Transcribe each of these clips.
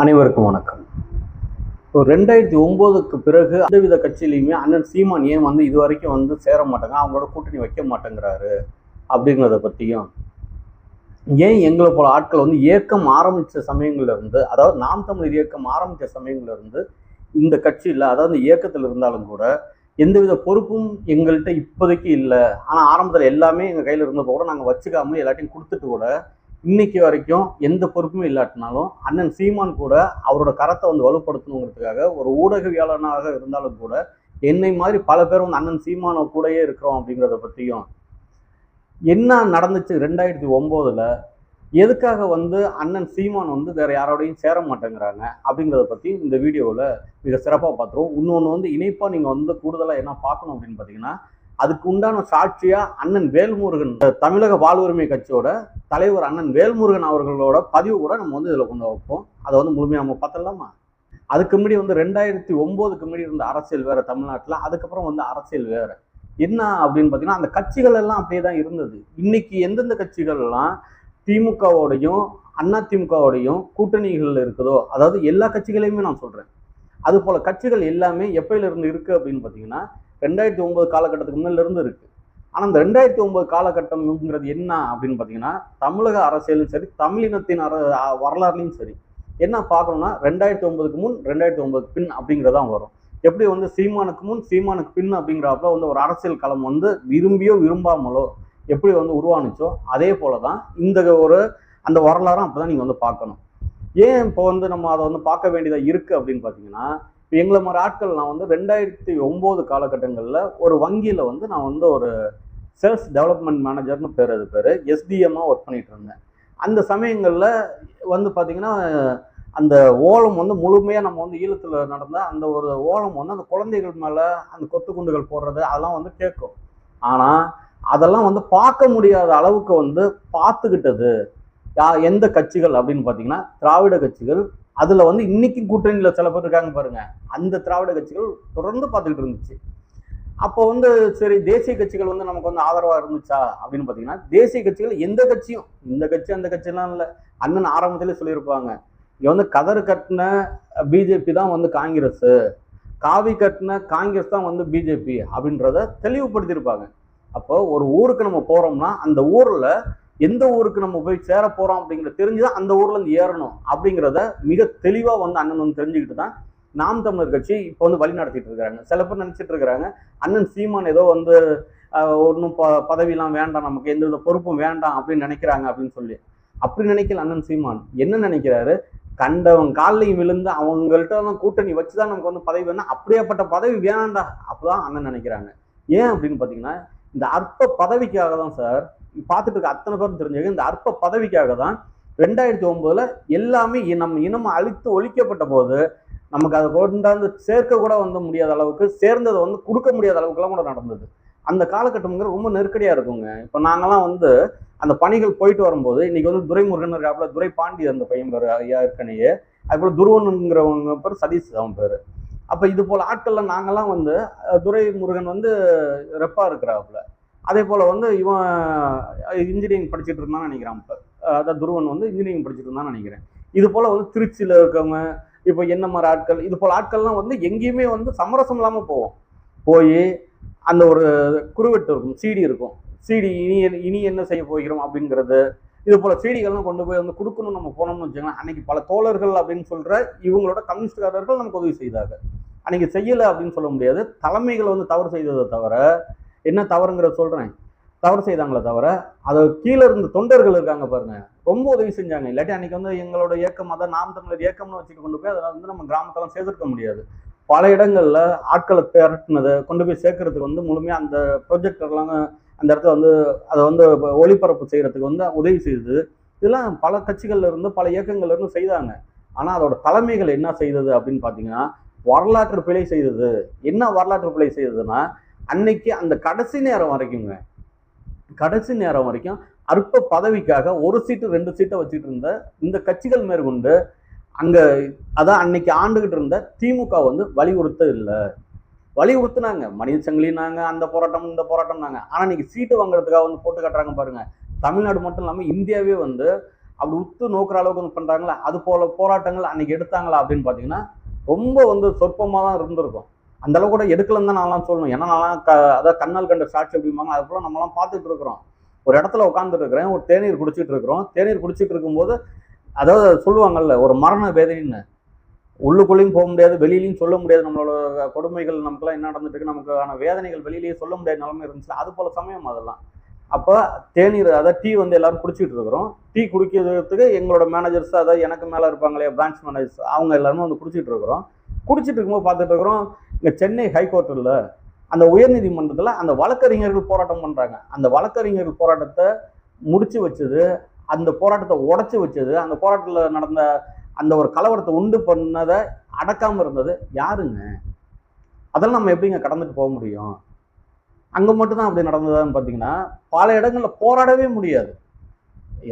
அனைவருக்கும் வணக்கம். இப்போ ரெண்டாயிரத்தி ஒம்போதுக்கு பிறகு அந்தவித கட்சியிலையுமே அண்ணன் சீமான் ஏன் வந்து இது வரைக்கும் வந்து சேர மாட்டாங்க? அவங்களோட கூட்டணி வைக்க மாட்டேங்கிறாரு அப்படிங்கிறத பற்றியும் ஏன் எங்களை போல ஆட்கள் வந்து இயக்கம் ஆரம்பித்த சமயங்கள்லேருந்து அதாவது நாம் தமிழர் இயக்கம் ஆரம்பித்த சமயங்கள்லேருந்து இந்த கட்சியில் அதாவது இயக்கத்தில் இருந்தாலும் கூட எந்தவித பொறுப்பும் எங்கள்கிட்ட இப்போதைக்கு இல்லை. ஆனால் ஆரம்பத்தில் எல்லாமே எங்கள் கையில் இருந்தப்போ கூட நாங்கள் வச்சுக்காமல் எல்லாத்தையும் கொடுத்துட்டு கூட இன்னைக்கு வரைக்கும் எந்த பொறுப்புமே இல்லாட்டினாலும் அண்ணன் சீமான் கூட அவரோட கரத்தை வந்து வலுப்படுத்தணுங்கிறதுக்காக ஒரு ஊடகவியாளனாக இருந்தாலும் கூட என்னை மாதிரி பல பேர் வந்து அண்ணன் சீமான கூடயே இருக்கிறோம் அப்படிங்கிறத பற்றியும் என்ன நடந்துச்சு ரெண்டாயிரத்தி ஒம்போதில் எதுக்காக வந்து அண்ணன் சீமான் வந்து வேற யாரோடையும் சேர மாட்டேங்கிறாங்க அப்படிங்கிறத பற்றி இந்த வீடியோவில் மிக சிறப்பாக பார்த்துருவோம். இன்னொன்று வந்து இணைப்பாக நீங்கள் வந்து கூடுதலாக என்ன பார்க்கணும் அப்படின்னு பார்த்தீங்கன்னா அதுக்கு உண்டான சாட்சியா அண்ணன் வேல்முருகன் தமிழக வாழ்வுரிமை கட்சியோட தலைவர் அண்ணன் வேல்முருகன் அவர்களோட பதிவு கூட நம்ம வந்து இதில் கொண்டு வைப்போம். அதை வந்து முழுமையாக நம்ம பார்த்தலாமா அதுக்கு முன்னாடி வந்து ரெண்டாயிரத்தி ஒம்போதுக்கு முன்னாடி இருந்த அரசியல் வேற தமிழ்நாட்டில் அதுக்கப்புறம் வந்து அரசியல் வேற. என்ன அப்படின்னு பார்த்தீங்கன்னா அந்த கட்சிகள் எல்லாம் அப்படியே தான் இருந்தது. இன்னைக்கு எந்தெந்த கட்சிகள் எல்லாம் திமுகவோடையும் அண்ணா திமுகவோடையும் கூட்டணிகள் இருக்குதோ அதாவது எல்லா கட்சிகளையுமே நான் சொல்றேன். அது போல கட்சிகள் எல்லாமே எப்பையில இருந்து இருக்கு அப்படின்னு பார்த்தீங்கன்னா ரெண்டாயிரத்தி ஒன்பது காலகட்டத்துக்கு முன்னிலிருந்து இருக்குது இருக்கு. ஆனால் இந்த ரெண்டாயிரத்தி ஒன்பது காலகட்டம்ங்கிறது என்ன அப்படின்னு பார்த்தீங்கன்னா தமிழக அரசியலும் சரி தமிழினத்தின் அர வரலாறுலையும் சரி. என்ன பார்க்கணும்னா ரெண்டாயிரத்தி ஒன்பதுக்கு முன் ரெண்டாயிரத்தி ஒன்பது பின் அப்படிங்கிறதான் வரும். எப்படி வந்து சீமானுக்கு முன் சீமானுக்கு பின் அப்படிங்கிறப்ப வந்து ஒரு அரசியல் களம் வந்து விரும்பியோ விரும்பாமலோ எப்படி வந்து உருவானுச்சோ அதே போல தான் இந்த ஒரு அந்த வரலாறும் அப்போ தான் நீங்கள் வந்து பார்க்கணும். ஏன் இப்போ வந்து நம்ம அதை வந்து பார்க்க வேண்டியதாக இருக்குது அப்படின்னு பார்த்தீங்கன்னா எங்களை மாதிரி ஆட்கள் நான் வந்து ரெண்டாயிரத்தி ஒம்பது காலகட்டங்களில் ஒரு வங்கியில் வந்து நான் வந்து ஒரு சேல்ஸ் டெவலப்மெண்ட் மேனேஜர்னு பேர் அது பேர் எஸ்டிஎம்மாக ஒர்க் பண்ணிட்டு இருந்தேன். அந்த சமயங்களில் வந்து பார்த்தீங்கன்னா அந்த ஓலம் வந்து முழுமையாக நம்ம வந்து ஈழத்தில் நடந்த அந்த ஒரு ஓலம் வந்து அந்த குழந்தைகள் மேலே அந்த கொத்து குண்டுகள் போடுறது அதெல்லாம் வந்து கேட்கும். ஆனால் அதெல்லாம் வந்து பார்க்க முடியாத அளவுக்கு வந்து பார்த்துக்கிட்டது. யா எந்த கட்சிகள் அப்படின்னு பார்த்தீங்கன்னா திராவிட கட்சிகள் அதில் வந்து இன்றைக்கும் கூட்டணியில் சில பேர் இருக்காங்க பாருங்க. அந்த திராவிட கட்சிகள் தொடர்ந்து பார்த்துக்கிட்டு இருந்துச்சு. அப்போ வந்து சரி தேசிய கட்சிகள் வந்து நமக்கு வந்து ஆதரவாக இருந்துச்சா அப்படின்னு பார்த்தீங்கன்னா தேசிய கட்சிகள் எந்த கட்சியும் இந்த கட்சி அந்த கட்சியெல்லாம் இல்லை. அண்ணன் ஆரம்பத்திலே சொல்லியிருப்பாங்க. இங்க வந்து கதறு கட்டின பிஜேபி தான் வந்து காங்கிரஸ் காவி கட்டின காங்கிரஸ் தான் வந்து பிஜேபி அப்படின்றத தெளிவுபடுத்தியிருப்பாங்க. அப்போ ஒரு ஊருக்கு நம்ம போறோம்னா அந்த ஊர்ல எந்த ஊருக்கு நம்ம போய் சேர போறோம் அப்படிங்கிறத தெரிஞ்சுதான் அந்த ஊர்ல இருந்து ஏறணும் அப்படிங்கிறத மிக தெளிவா வந்து அண்ணன் வந்து தெரிஞ்சுக்கிட்டு தான் நாம் தமிழர் கட்சி இப்போ வந்து வழி நடத்திட்டு இருக்கிறாங்க. சில பேர் நினைச்சிட்டு இருக்கிறாங்க அண்ணன் சீமான் ஏதோ வந்து ஒன்றும் ப பதவியெல்லாம் வேண்டாம் நமக்கு எந்த வித பொறுப்பும் வேண்டாம் அப்படின்னு நினைக்கிறாங்க அப்படின்னு சொல்லி. அப்படி நினைக்கல அண்ணன் சீமான். என்ன நினைக்கிறாரு? கண்டவன் காலையும் விழுந்து அவங்கள்ட்ட வந்து கூட்டணி வச்சுதான் நமக்கு வந்து பதவி வேணும் அப்படியேப்பட்ட பதவி வேணாண்டா அப்பதான் அண்ணன் நினைக்கிறாங்க. ஏன் அப்படின்னு பார்த்தீங்கன்னா இந்த அற்ப பதவிக்காக தான் சார் பார்த்துட்டு இருக்க அத்தனை பேரும் தெரிஞ்சுக்க இந்த அற்ப பதவிக்காக தான் ரெண்டாயிரத்தி ஒன்பதுல எல்லாமே நம்ம இனம் அழித்து ஒழிக்கப்பட்ட போது நமக்கு அதை கொண்டாந்து சேர்க்க கூட வந்து முடியாத அளவுக்கு சேர்ந்ததை வந்து கொடுக்க முடியாத அளவுக்குலாம் கூட நடந்தது. அந்த காலகட்டம்ங்கிறது ரொம்ப நெருக்கடியாக இருக்குங்க. இப்போ நாங்கெல்லாம் வந்து அந்த பணிகள் போயிட்டு வரும்போது இன்னைக்கு வந்து துரைமுருகன் இருக்காப்புல துரை பாண்டி அந்த பையன் பேர் ஐயா இருக்கனையே அதுபோல் துருவனுங்கிறவங்க பேர் சதீஷ் அவன் பேர். அப்போ இது போல் ஆட்கள்ல நாங்கள்லாம் வந்து துரைமுருகன் வந்து ரெப்பா இருக்கிறாப்புல. அதே போல் வந்து இவன் இன்ஜினியரிங் படிச்சுட்டு இருந்தான்னு நினைக்கிறான் இப்போ. அதான் துருவன் வந்து இன்ஜினியரிங் படிச்சுட்டு இருந்தான்னு நினைக்கிறேன். இது போல் வந்து திருச்சியில் இருக்கவங்க இப்போ என்ன மாதிரி ஆட்கள் இது போல் ஆட்கள்லாம் வந்து எங்கேயுமே வந்து சமரசம் இல்லாமல் போவோம். போய் அந்த ஒரு குருவெட்டு இருக்கும் சிடி இருக்கும். சிடி இனி இனி என்ன செய்ய போகிறோம் அப்படிங்கிறது. இது போல் சீடிகள்லாம் கொண்டு போய் வந்து கொடுக்கணும் நம்ம போனோம்னு வச்சுக்கோங்களேன் அன்னைக்கு பல தோழர்கள் அப்படின்னு சொல்கிற இவங்களோட கம்யூனிஸ்ட்காரர்கள் நமக்கு உதவி செய்தாங்க அன்னைக்கு செய்யலை அப்படின்னு சொல்ல முடியாது. தலைமைகள் வந்து தவறு செய்ததை தவிர என்ன தவறுங்கிறத சொல்கிறேன் தவறு செய்தாங்களே தவிர அதை கீழே இருந்த தொண்டர்கள் இருக்காங்க பாருங்க. ரொம்ப உதவி செஞ்சாங்க. இல்லாட்டி அன்னைக்கு வந்து எங்களோட இயக்கம் அதான் நாம் தமிழர் இயக்கம்னு வச்சுட்டு கொண்டு போய் அதை வந்து நம்ம கிராமத்தெல்லாம் சேர்த்துருக்க முடியாது. பல இடங்கள்ல ஆட்களை திரட்டினதை கொண்டு போய் சேர்க்கறதுக்கு வந்து முழுமையாக அந்த ப்ரொஜெக்டர்லாம் அந்த இடத்துல வந்து அதை வந்து ஒளிபரப்பு செய்யறதுக்கு வந்து உதவி செய்தது. இதெல்லாம் பல கட்சிகள்ல இருந்து பல இயக்கங்கள்ல இருந்து செய்தாங்க. ஆனால் அதோட தலைமைகள் என்ன செய்தது அப்படின்னு பார்த்தீங்கன்னா வரலாற்று பிழை செய்தது. என்ன வரலாற்று பிழை செய்ததுன்னா அன்னைக்கு அந்த கடைசி நேரம் வரைக்குங்க. கடைசி நேரம் வரைக்கும் அற்ப பதவிக்காக ஒரு சீட்டு ரெண்டு சீட்டை வச்சுட்டு இருந்த இந்த கட்சிகள் மேற்கொண்டு அங்க அதான் அன்னைக்கு ஆண்டுகிட்டு இருந்த திமுக வந்து வலியுறுத்த இல்லை. வலியுறுத்துனாங்க. மனித சங்கிலினாங்க அந்த போராட்டம் இந்த போராட்டம்னாங்க. ஆனா இன்னைக்கு சீட்டு வாங்குறதுக்காக வந்து போட்டு காட்டுறாங்க பாருங்க. தமிழ்நாடு மட்டும் இல்லாம இந்தியாவே வந்து அப்படி உத்து நோக்குற அளவுக்கு வந்து பண்றாங்களா அது போல போராட்டங்கள் அன்னைக்கு எடுத்தாங்களா அப்படின்னு பாத்தீங்கன்னா ரொம்ப வந்து சொற்பமாக தான் இருந்திருக்கும். அந்த அளவு கூட எடுக்கலன்னு தான் நான்லாம் சொல்லணும். ஏன்னா நான்லாம் க அதாவது கண்ணால் கண்ட ஷாட்ஸ் அப்படிம்பாங்க. அது போல நம்மலாம் பார்த்துட்டு இருக்கிறோம். ஒரு இடத்துல உட்காந்துட்டு இருக்கிறேன் ஒரு தேநீர் குடிச்சிட்டு இருக்கிறோம். தேநீர் குடிச்சிட்டு இருக்கும்போது அதாவது சொல்லுவாங்கல்ல ஒரு மரண வேதனைன்னு. உள்ளுக்குள்ளேயும் போக முடியாது வெளியிலையும் சொல்ல முடியாது. நம்மளோட கொடுமைகள் நமக்குலாம் என்ன நடந்துட்டு இருக்கு நமக்கான வேதனைகள் வெளியிலேயே சொல்ல முடியாத நிலைமை இருந்துச்சு அது போல சமயம் அதெல்லாம். அப்போ தேநீர் அதாவது டீ வந்து எல்லாரும் குடிச்சிட்டு இருக்கிறோம். டீ குடிக்கிறதுக்கு எங்களோட மேனேஜர்ஸ் அதாவது எனக்கு மேலே இருப்பாங்களே பிரான்ச் மேனேஜர்ஸ் அவங்க எல்லாருமே வந்து குடிச்சிட்டு இருக்கிறோம். குடிச்சிட்டு இருக்கும்போது பார்த்துட்டு இருக்கிறோம். இங்கே சென்னை ஹைகோர்ட்டில் அந்த உயர்நீதிமன்றத்தில் அந்த வழக்கறிஞர்கள் போராட்டம் பண்ணுறாங்க அந்த வழக்கறிஞர்கள் போராட்டத்தை முடிச்சு வச்சது அந்த போராட்டத்தை உடச்சி வச்சது அந்த போராட்டத்தில் நடந்த அந்த ஒரு கலவரத்தை உண்டு பண்ணதை அடக்காமல் இருந்தது யாருங்க? அதெல்லாம் நம்ம எப்படிங்க கடந்துட்டு போக முடியும்? அங்கே மட்டும்தான் அப்படி நடந்ததான்னு பார்த்தீங்கன்னா பல இடங்களில் போராடவே முடியாது.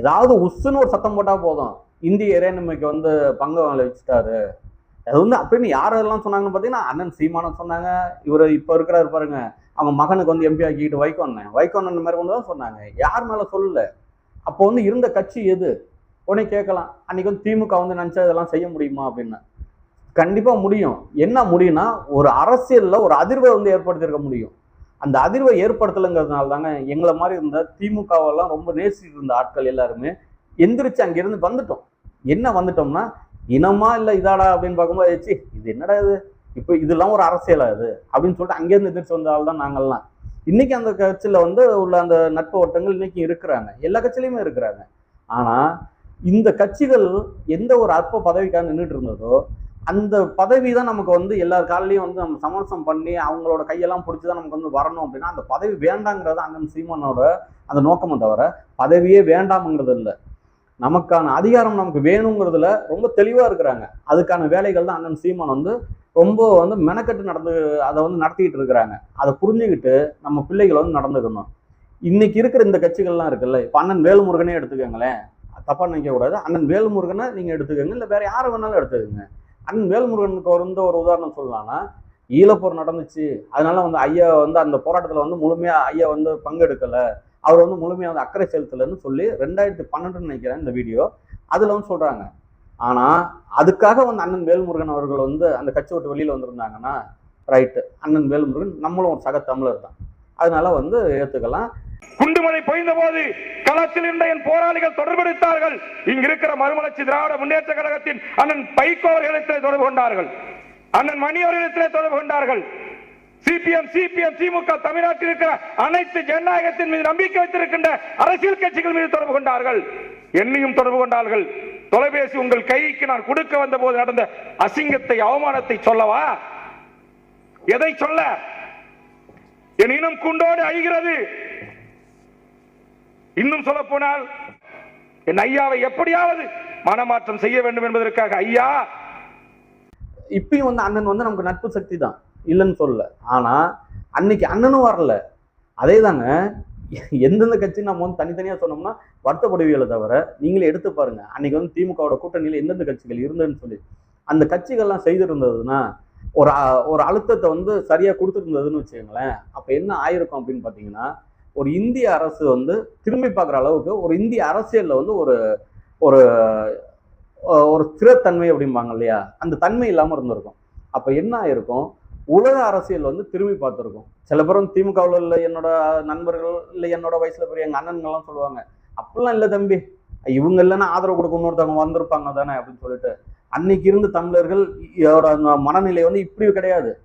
ஏதாவது உஸ்ஸுன்னு ஒரு சத்தம் போட்டால் போதும். இந்திய இறையாண்மைக்கு வந்து பங்கு வச்சுட்டாரு அது வந்து அப்படின்னு யாரெல்லாம் சொன்னாங்கன்னு பார்த்தீங்கன்னா அண்ணன் சீமானம் சொன்னாங்க. இவர் இப்போ இருக்கிறாரு பாருங்க. அவங்க மகனுக்கு வந்து எம்பி ஆக்கிட்டு வைகோண்ணன். வைகோண்ணன் மாதிரி கொண்டு தான் சொன்னாங்க. யார் மேலே சொல்லல? அப்போ வந்து இருந்த கட்சி எது? உடனே கேட்கலாம். அன்னைக்கு வந்து திமுக வந்து நினச்சா இதெல்லாம் செய்ய முடியுமா அப்படின்னு. கண்டிப்பாக முடியும். என்ன முடியும்னா ஒரு அரசியலில் ஒரு அதிர்வை வந்து ஏற்படுத்தியிருக்க முடியும். அந்த அதிர்வை ஏற்படுத்தலைங்கிறதுனால தாங்க எங்களை மாதிரி இருந்த திமுகவெல்லாம் ரொம்ப நேசிட்டு இருந்த ஆட்கள் எல்லாருமே எந்திரிச்சு அங்கிருந்து வந்துட்டோம். என்ன வந்துட்டோம்னா இனமா இல்லை இதாடா அப்படின்னு பார்க்கும்போது ஏச்சி இது என்னடா இது? இப்போ இதெல்லாம் ஒரு அரசியலா இது? அப்படின்னு சொல்லிட்டு அங்கேருந்து எதிர்த்து வந்த ஆள் தான் நாங்கள்லாம். இன்னைக்கு அந்த கட்சியில் வந்து உள்ள அந்த நட்பு ஓட்டங்கள் இன்னைக்கு இருக்கிறாங்க. எல்லா கட்சியிலையுமே இருக்கிறாங்க. ஆனால் இந்த கட்சிகள் எந்த ஒரு அற்ப பதவிக்காக நின்றுட்டு இருந்ததோ அந்த பதவி தான் நமக்கு வந்து எல்லார் காலையும் வந்து நம்ம சமரசம் பண்ணி அவங்களோட கையெல்லாம் பிடிச்சி தான் நமக்கு வந்து வரணும் அப்படின்னா அந்த பதவி வேண்டாங்கிறது அண்ணன் சீமானோட அந்த நோக்கமும் தவிர பதவியே வேண்டாம்ங்கிறது இல்லை. நமக்கான அதிகாரம் நமக்கு வேணுங்கிறதுல ரொம்ப தெளிவாக இருக்கிறாங்க. அதுக்கான வேலைகள் தான் அண்ணன் சீமான் வந்து ரொம்ப வந்து மெனக்கட்டு நடந்து அதை வந்து நடத்திக்கிட்டு இருக்கிறாங்க. அதை புரிஞ்சுக்கிட்டு நம்ம பிள்ளைகள் வந்து நடந்துக்கணும். இன்னைக்கு இருக்கிற இந்த கட்சிகள்லாம் இருக்குல்ல இப்போ அண்ணன் வேலுமுருகனே எடுத்துக்கோங்களேன். தப்பாக நினைக்கக்கூடாது அண்ணன் வேலுமுருகனை நீங்கள் எடுத்துக்கோங்க இல்லை வேற யாரை வேணாலும் எடுத்துக்கோங்க. அண்ணன் வேலுமுருகனுக்கு வந்து ஒரு உதாரணம் சொல்லலாம்னா ஈழப்போர் நடந்துச்சு. அதனால வந்து ஐயா வந்து அந்த போராட்டத்தில் வந்து முழுமையாக ஐயா வந்து பங்கெடுக்கலை. அவர் வந்து முழுமையாக வந்து அக்கறை செலுத்தலைன்னு சொல்லி ரெண்டாயிரத்தி பன்னெண்டுன்னு நினைக்கிறேன் இந்த வீடியோ. அதில் வந்து சொல்கிறாங்க ஆனால் அதுக்காக வந்து அண்ணன் வேல்முருகன் அவர்கள் வந்து அந்த கட்சி விட்டு வெளியில் வந்திருந்தாங்கன்னா ரைட்டு அண்ணன் வேல்முருகன் நம்மளும் ஒரு சக தமிழர் தான். அதனால வந்து ஏற்றுக்கலாம் குண்டுமலை பொய்ந்த போது களத்தில் இருந்த என் போராளிகள் தொடர்பெடுத்தார்கள். இங்க இருக்கிற மறுமலர்ச்சி திராவிட முன்னேற்ற கழகத்தின் அண்ணன் பைகோ அவர்களிடத்திலே தொடர்பு கொண்டார்கள். அண்ணன் மணி அவர்களிடத்திலே தொடர்பு கொண்டார்கள். சிபிஎம் சிபிஎம் திமுக தமிழ்நாட்டில் இருக்கிற அனைத்து ஜனநாயகத்தின் மீது நம்பிக்கை வைத்திருக்கின்ற அரசியல் கட்சிகள் மீது தொடர்பு கொண்டார்கள். என்னையும் தொடர்பு கொண்டார்கள். தொலைபேசி உங்கள் கைக்கு நான் கொடுக்க வந்த போது நடந்த அசிங்கத்தை அவமானத்தை சொல்லவா? எதை சொல்ல? என் இனம் குண்டோடு அழிகிறது. இன்னும் சொல்ல போனால் என் ஐயாவை எப்படியாவது மனமாற்றம் செய்ய வேண்டும் என்பதற்காக ஐயா. இப்பயும் வந்து அண்ணன் வந்து நமக்கு நட்பு சக்தி தான். இல்லைன்னு சொல்லல. ஆனால் அன்னைக்கு அண்ணனும் வரல. அதே தாங்க எந்தெந்த கட்சி நம்ம வந்து தனித்தனியாக சொன்னோம்னா வருத்தப்படுவியலை தவிர நீங்களே எடுத்து பாருங்க. அன்னைக்கு வந்து திமுகவோட கூட்டணியில் எந்தெந்த கட்சிகள் இருந்ததுன்னு சொல்லி. அந்த கட்சிகள்லாம் செய்திருந்ததுன்னா ஒரு ஒரு அழுத்தத்தை வந்து சரியாக கொடுத்துருந்ததுன்னு வச்சுக்கோங்களேன். அப்போ என்ன ஆயிருக்கும் அப்படின்னு பார்த்தீங்கன்னா ஒரு இந்திய அரசு வந்து திரும்பி பார்க்குற அளவுக்கு ஒரு இந்திய அரசியலில் வந்து ஒரு ஒரு ஒரு ஸ்திரத்தன்மை அப்படிம்பாங்க இல்லையா? அந்த தன்மை இல்லாமல் இருந்திருக்கும். அப்போ என்ன ஆயிருக்கும்? உலக அரசியல் வந்து திரும்பி பார்த்துருக்கோம். சில பேரும் திமுகவில் இல்லை என்னோட நண்பர்கள் இல்லை என்னோட வயசுல பெரிய எங்கள் அண்ணன்கள்லாம் சொல்லுவாங்க அப்படிலாம் இல்லை தம்பி. இவங்க இல்லைன்னா ஆதரவு கொடுக்க இன்னொருத்தவங்க வந்திருப்பாங்க தானே அப்படின்னு சொல்லிட்டு. அன்னைக்கு இருந்த தமிழர்கள் அந்த மனநிலை வந்து இப்படி கிடையாது.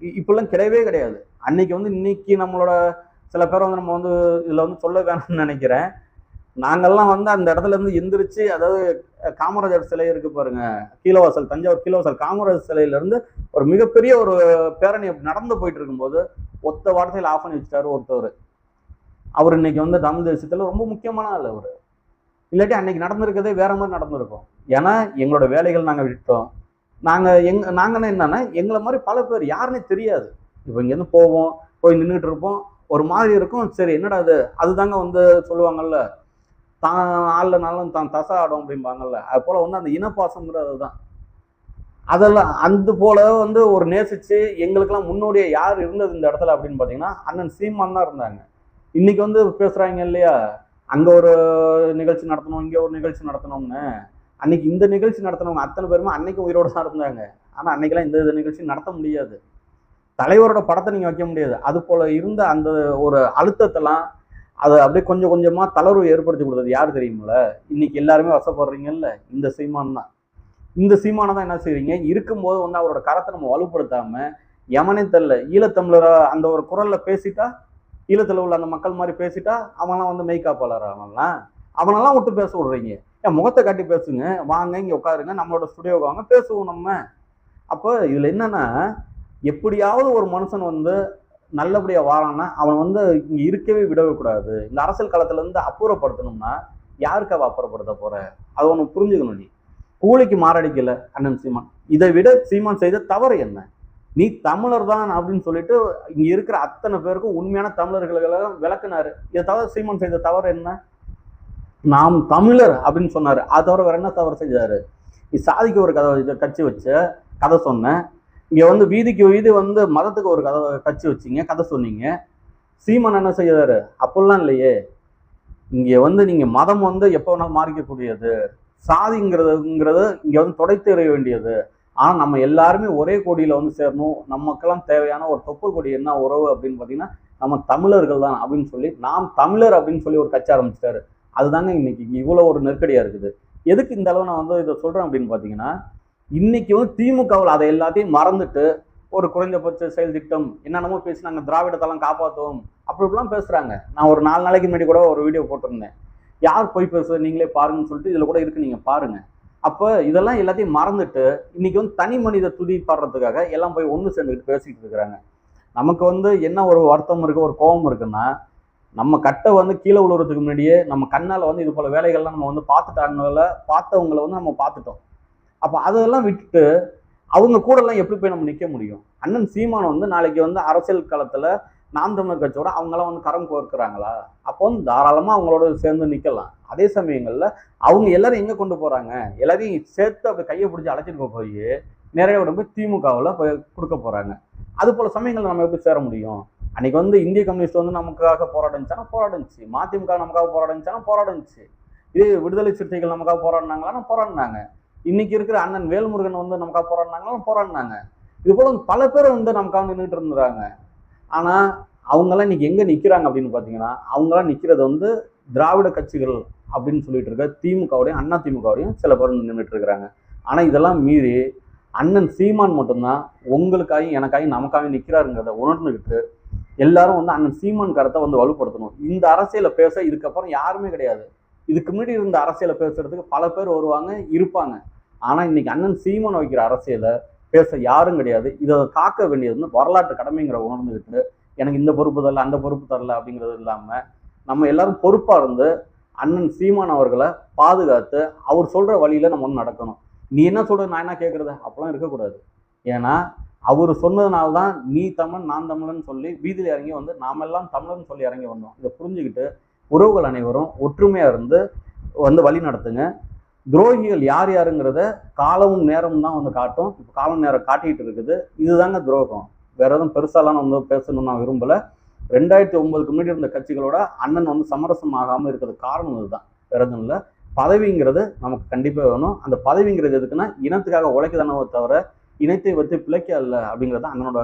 இ- கிடையவே கிடையாது. அன்னைக்கு வந்து இன்னைக்கு நம்மளோட சில பேர் வந்து நம்ம வந்து இதில் வந்து சொல்ல வேணாம்னு நினைக்கிறேன். நாங்கள்லாம் வந்து அந்த இடத்துல இருந்து எந்திரிச்சு அதாவது காமராஜர் சிலை இருக்கு பாருங்க கீழவாசல் தஞ்சாவூர் கீழவாசல் காமராஜர் சிலையிலேருந்து ஒரு மிகப்பெரிய ஒரு பேரணி நடந்து போயிட்டு இருக்கும்போது ஒத்த வார்த்தையில் ஆஃப் பண்ணி வச்சுட்டாரு ஒருத்தவர். அவர் இன்னைக்கு வந்து தமிழ் தேசியத்தில் ரொம்ப முக்கியமான ஆள் அவர். இல்லாட்டி அன்னைக்கு நடந்திருக்கதே வேற மாதிரி நடந்திருக்கும். ஏன்னா எங்களோட வேலைகள் நாங்கள் விட்டோம் நாங்கள் எங் நாங்கன்னா என்னன்னா எங்களை மாதிரி பல பேர் யாருன்னே தெரியாது. இப்போ இங்கேருந்து போவோம் போய் நின்றுட்டு இருப்போம். ஒரு மாதிரி இருக்கும் சரி என்னடா அது அதுதாங்க வந்து சொல்லுவாங்கல்ல தான் ஆள்லனாலும் தான் தசை ஆடும் அப்படிம்பாங்கல்ல. அது போல வந்து அந்த இனப்பாசம்ங்கிறது தான் அதெல்லாம் அந்த போல வந்து ஒரு நேசிச்சு எங்களுக்கெல்லாம் முன்னோடியே யார் இருந்தது இந்த இடத்துல அப்படின்னு பார்த்தீங்கன்னா அண்ணன் சீமான் தான் இருந்தாங்க. இன்னைக்கு வந்து பேசுறாங்க இல்லையா? அங்க ஒரு நிகழ்ச்சி நடத்தணும் இங்க ஒரு நிகழ்ச்சி நடத்தணும்னு. அன்னைக்கு இந்த நிகழ்ச்சி நடத்தினவங்க அத்தனை பேருமே அன்னைக்கு உயிரோடு தான் இருந்தாங்க. ஆனா அன்னைக்கெல்லாம் இந்த இந்த நிகழ்ச்சி நடத்த முடியாது. தலைவரோட படத்தை நீங்க வைக்க முடியாது. அது போல இருந்த அந்த ஒரு அழுத்தத்தெல்லாம் அதை அப்படியே கொஞ்சம் கொஞ்சமாக தளர்வு ஏற்படுத்தி கொடுத்தது யார் தெரியுமில்ல? இன்னைக்கு எல்லாருமே வசப்படுறீங்கல்ல? இந்த சீமான் தான். இந்த சீமானை தான் என்ன செய்கிறீங்க இருக்கும்போது வந்து அவரோட கரத்தை நம்ம வலுப்படுத்தாம எமனே தெரில ஈழத்தமிழரை அந்த ஒரு குரலில் பேசிட்டா ஈழத்தில் உள்ள அந்த மக்கள் மாதிரி பேசிட்டா அவன்லாம் வந்து மெய்காப்பாளர் அவன்லாம்? அவனெல்லாம் விட்டு பேச விடுறீங்க. ஏன் முகத்தை காட்டி பேசுங்க. வாங்க இங்கே உட்காருங்க. நம்மளோட ஸ்டுடியோவுக்கு வாங்க. பேசுவோம் நம்ம. அப்போ இதில் என்னன்னா எப்படியாவது ஒரு மனுஷன் வந்து நல்லபடியாக வாழான்னா அவன் வந்து இங்கே இருக்கவே விடவே கூடாது. இந்த அரசியல் களத்துல இருந்து அப்புறப்படுத்தணும்னா யாருக்கு அவ அப்புறப்படுத்த போற? அதை ஒன்று புரிஞ்சுக்கணும் நீ. கூலிக்கு மாரடிக்கல அண்ணன் சீமான். இதை விட சீமான் செய்த தவறு என்ன? நீ தமிழர் தான் அப்படின்னு சொல்லிட்டு இங்க இருக்கிற அத்தனை பேருக்கும் உண்மையான தமிழர்களை விளக்குனாரு. இதை தவிர சீமான் செய்த தவறு என்ன? நாம் தமிழர் அப்படின்னு சொன்னாரு. அதை தவிர வேற என்ன தவறு செஞ்சாரு? நீ சாதிக்கு ஒரு கதை கட்சி வச்ச கதை சொன்னேன் இங்க வந்து வீதிக்கு வீதி வந்து மதத்துக்கு ஒரு கதை கட்சி வச்சிங்க கதை சொன்னீங்க. சீமன் என்ன செய்யறாரு அப்படிலாம் இல்லையே. இங்க வந்து நீங்க மதம் வந்து எப்போ வேணாலும் மாறிக்கக்கூடியது. சாதிங்கிறதுங்கிறது இங்க வந்து தொடைத்து எறிய வேண்டியது. ஆனா நம்ம எல்லாருமே ஒரே கொடியில வந்து சேரணும். நமக்கெல்லாம் தேவையான ஒரு தொப்புள் கொடி என்ன உறவு அப்படின்னு பாத்தீங்கன்னா நம்ம தமிழர்கள் தான் அப்படின்னு சொல்லி நாம் தமிழர் அப்படின்னு சொல்லி ஒரு கட்சி ஆரம்பிச்சிட்டாரு. அதுதாங்க இன்னைக்கு இவ்வளவு ஒரு நெருக்கடியா இருக்குது. எதுக்கு இந்த அளவு நான் வந்து இதை சொல்றேன் அப்படின்னு பாத்தீங்கன்னா இன்னைக்கு வந்து திமுகவில் அதை எல்லாத்தையும் மறந்துட்டு ஒரு குறைந்தபட்ச செயல் திட்டம் என்னென்னமோ பேசி நாங்கள் திராவிடத்தெல்லாம் காப்பாற்றுவோம் அப்படி இப்படிலாம் பேசுகிறாங்க நான் ஒரு நாலு நாளைக்கு முன்னாடி கூட ஒரு வீடியோ போட்டிருந்தேன். யார் போய் பேசுறது நீங்களே பாருங்கன்னு சொல்லிட்டு இதில் கூட இருக்கு நீங்கள் பாருங்கள் அப்போ இதெல்லாம் எல்லாத்தையும் மறந்துட்டு இன்னைக்கு வந்து தனி மனித துதி பாடுறதுக்காக எல்லாம் போய் ஒன்று சேர்ந்துக்கிட்டு பேசிக்கிட்டு இருக்கிறாங்க. நமக்கு வந்து என்ன ஒரு வருத்தம் இருக்கு ஒரு கோபம் இருக்குன்னா நம்ம கட்டை வந்து கீழே விழுறதுக்கு முன்னாடியே நம்ம கண்ணால் வந்து இது போல் வேலைகள்லாம் நம்ம வந்து பார்த்துட்டாங்கள பார்த்தவங்களை வந்து நம்ம பார்த்துட்டோம். அப்போ அதெல்லாம் விட்டுட்டு அவங்க கூடலாம் எப்படி போய் நம்ம நிற்க முடியும்? அண்ணன் சீமான் வந்து நாளைக்கு வந்து அரசியல் காலத்தில் நாம் தமிழர் கட்சியோட அவங்களாம் வந்து கரம் கோர்க்குறாங்களா? அப்போ வந்து தாராளமாக அவங்களோட சேர்ந்து நிற்கலாம் அதே சமயங்களில் அவங்க எல்லாரும் எங்கே கொண்டு போகிறாங்க எல்லாரையும் சேர்த்து அப்படி கையை பிடிச்சி அழைச்சிட்டு போய் நிறைய விட போய் திமுகவில் போய் கொடுக்க போகிறாங்க அது போல் சமயங்கள்ல நம்ம எப்படி சேர முடியும்? அன்னைக்கு வந்து இந்திய கம்யூனிஸ்ட் வந்து நமக்காக போராடிச்சானா போராடிச்சு மதிமுக நமக்காக போராடிச்சானா போராடிச்சு இது விடுதலை சிறுத்தைகள் நமக்காக போராடினாங்களா போராடினாங்க. இன்னைக்கு இருக்கிற அண்ணன் வேல்முருகன் வந்து நமக்காக போராடினாங்களும் போராடினாங்க இது போல பல பேர் வந்து நமக்காக நின்றுட்டு இருந்தாங்க ஆனா அவங்கெல்லாம் இன்னைக்கு எங்க நிக்கிறாங்க அப்படின்னு பாத்தீங்கன்னா அவங்கெல்லாம் நிக்கிறது வந்து திராவிட கட்சிகள் அப்படின்னு சொல்லிட்டு இருக்க திமுகவுடையும் அண்ணா திமுகவுடையும் சில பேர் நின்றுட்டு இருக்கிறாங்க. ஆனா இதெல்லாம் மீறி அண்ணன் சீமான் மட்டும்தான் உங்களுக்காகவும் எனக்காகவும் நமக்காகவும் நிற்கிறாருங்கிறத உணர்ந்துக்கிட்டு எல்லாரும் வந்து அண்ணன் சீமான் கருத்தை வந்து வலுப்படுத்தணும். இந்த அரசியலை பேச இதுக்கப்புறம் யாருமே கிடையாது. இதுக்கு முன்னாடி இருந்த அரசியலை பேசுறதுக்கு பல பேர் வருவாங்க இருப்பாங்க. ஆனால் இன்னைக்கு அண்ணன் சீமான் வைக்கிற அரசியலை பேச யாரும் கிடையாது. இதை காக்க வேண்டியது வந்து வரலாற்று கடமைங்கிற உணர்ந்துக்கிட்டு எனக்கு இந்த பொறுப்பு தரல அந்த பொறுப்பு தரல அப்படிங்கிறது இல்லாமல் நம்ம எல்லாரும் பொறுப்பாக இருந்து அண்ணன் சீமான் அவர்களை பாதுகாத்து அவர் சொல்கிற வழியில் நம்ம வந்து நடக்கணும். நீ என்ன சொல்கிற நான் என்ன கேட்குறது அப்போலாம் இருக்கக்கூடாது. ஏன்னா அவர் சொன்னதுனால தான் நீ தமிழ் நான் தமிழன் சொல்லி வீதியில் இறங்கி வந்து நாமெல்லாம் தமிழன் சொல்லி இறங்கி வந்தோம். இதை புரிஞ்சுக்கிட்டு உறவுகள் அனைவரும் ஒற்றுமையாக இருந்து வந்து வழி நடத்துங்க. துரோகிகள் யார் யாருங்கிறத காலமும் நேரமும் தான் வந்து காட்டும். இப்போ காலம் நேரம் காட்டிக்கிட்டு இருக்குது. இதுதாங்க துரோகம். வேற எதுவும் பெருசாலாம் நான் வந்து பேசணும்னு நான் விரும்பல. ரெண்டாயிரத்தி ஒன்பதுக்கு முன்னாடி இருந்த கட்சிகளோட அண்ணன் வந்து சமரசம் ஆகாமல் இருக்கிறது காரணம் இதுதான். வேற எதுவும் இல்லை. பதவிங்கிறது நமக்கு கண்டிப்பாக வேணும். அந்த பதவிங்கிறது எதுக்குன்னா இனத்துக்காக உழைக்க தானே தவிர இனத்தை வச்சு பிழைக்க அல்ல அப்படிங்கிறது அண்ணனோட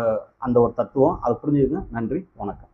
அந்த ஒரு தத்துவம். அதை புரிஞ்சுக்கங்க நன்றி. வணக்கம்.